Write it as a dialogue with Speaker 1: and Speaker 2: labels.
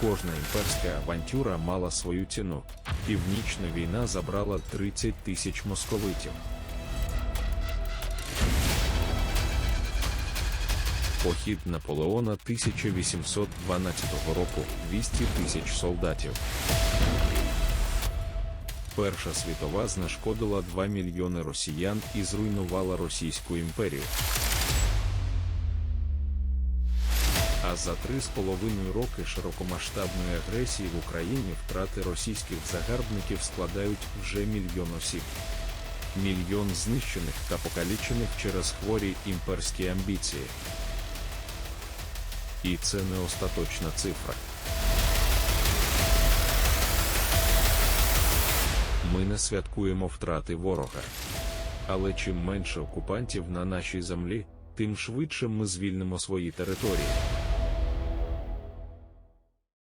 Speaker 1: Кожна імперська авантюра мала свою ціну. Північна війна забрала 30 тисяч московитів. Похід Наполеона 1812 року 200 тисяч солдатів. Перша світова знешкодила 2 мільйони росіян і зруйнувала Російську імперію. А за три з половиною роки широкомасштабної агресії в Україні втрати російських загарбників складають вже мільйон осіб. Мільйон знищених та покалічених через хворі імперські амбіції. І це не остаточна цифра. Ми не святкуємо втрати ворога. Але чим менше окупантів на нашій землі, тим швидше ми звільнимо свої території.